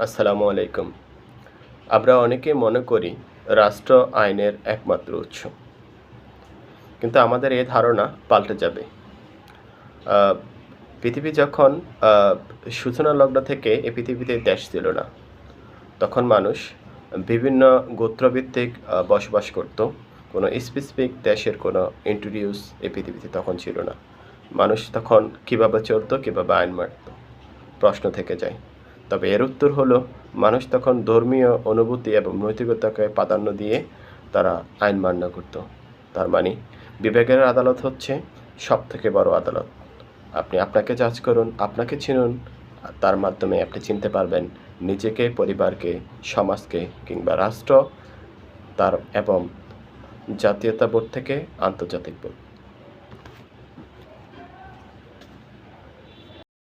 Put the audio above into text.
আসসালামু আলাইকুম। আমরা অনেকে মনে করি রাষ্ট্র আইনের একমাত্র উৎস। কিন্তু আমাদের এই ধারণা পাল্টে যাবে। পৃথিবী যখন সূচনা লগ্ন থেকে এ পৃথিবীতে দেশ ছিল না, তখন মানুষ বিভিন্ন গোত্রভিত্তিক বসবাস করত। কোনো স্পেসিফিক দেশের কোনো ইন্ট্রোডিউস এ পৃথিবীতে তখন ছিল না। মানুষ তখন কীভাবে চলতো, কীভাবে আইন মারত? প্রশ্ন থেকে যায়। তবে এর উত্তর হলো, মানুষ তখন ধর্মীয় অনুভূতি এবং নৈতিকতাকে প্রাধান্য দিয়ে তারা আইন মান্য করত। তার মানে বিবেকের আদালত হচ্ছে সব থেকে বড় আদালত। আপনি আপনাকে জাজ করুন, আপনাকে চিনুন তার মাধ্যমে আপনি চিনতে পারবেন নিজেকে, পরিবারকে, সমাজকে কিংবা রাষ্ট্র, তার এবং জাতীয়তা বোর্ড থেকে আন্তর্জাতিক বোধ।